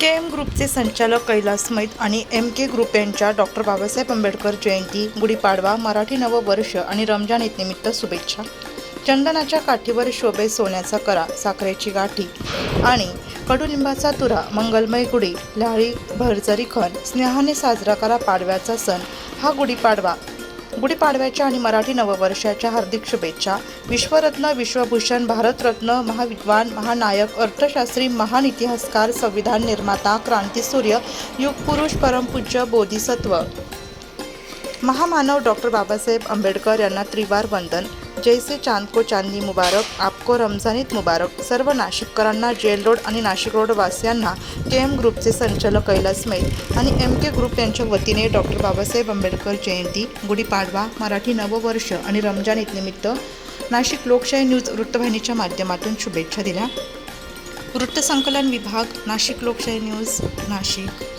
के M ग्रुपचे संचालक कैलास मैत आणि एम के ग्रुप यांच्या डॉक्टर बाबासाहेब आंबेडकर जयंती गुढीपाडवा मराठी नववर्ष आणि रमजान ईदनिमित्त शुभेच्छा. चंदनाच्या काठीवर शोभे सोन्याचा करा साखरेची गाठी आणि कडुलिंबाचा तुरा मंगलमय गुढी लाळी भरजरी खण स्नेहाने साजरा करा पाडव्याचा सण. हा गुढीपाडवा गुढीपाडव्याच्या आणि मराठी नववर्षाच्या हार्दिक शुभेच्छा. विश्वरत्न विश्वभूषण भारतरत्न महाविद्वान महानायक अर्थशास्त्री महान इतिहासकार संविधान निर्माता क्रांतीसूर्य युगपुरुष परमपूज्य बोधिसत्व. महामानव डॉक्टर बाबासाहेब आंबेडकर यांना त्रिवार वंदन. जैसे चांद को चांदनी मुबारक आपको रमजानीत मुबारक। सर्व नाशिककरांना जेल रोड आणि नाशिक रोड वासियांना के एम ग्रुपचे संचालक कैलास मैत आणि एम के ग्रुप यांच्या वतीने डॉक्टर बाबासाहेब आंबेडकर जयंती गुढीपाडवा मराठी नववर्ष आणि रमजान ईदनिमित्त नाशिक लोकशाही न्यूज वृत्तवाहिनीच्या माध्यमातून शुभेच्छा दिल्या. वृत्तसंकलन विभाग नाशिक लोकशाही न्यूज नाशिक.